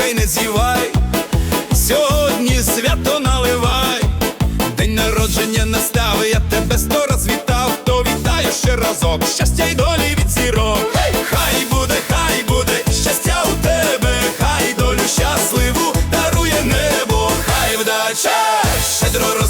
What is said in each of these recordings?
слухай, не зівай, сьогодні свято наливай, день народження настав, я тебе сто раз вітав, то вітаю ще разок, щастя й долі від зірок. Хай буде, хай буде, щастя у тебе, хай долю щасливу дарує небо, хай вдача щедро роздає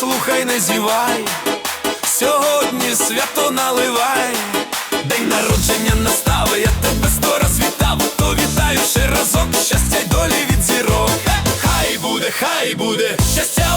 слухай, не зівай, сьогодні свято наливай, день народження настав, я тебе сто раз вітав, то вітаю ще разок, щастя й долі від зірок. Хай буде, хай буде, щастя